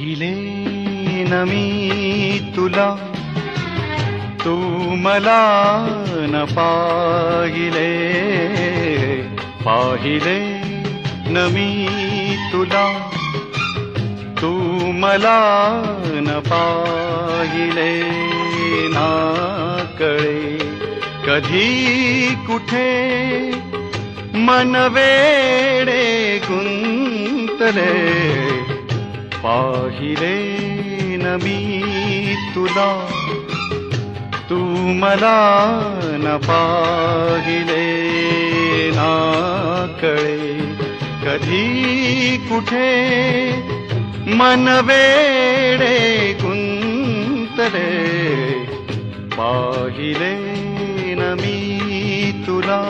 पाहिले न मी तुला तू मला न पाहिले. पाहिले न मी तुला तू मला न पाहिले ना कळे. कधी कुठे मन वेडे गुंतले पाहिले न मी तुला तू मला न पाहिले ना कळे. कधी कुठे मन वेडे गुंतले पाहिले न मी तुला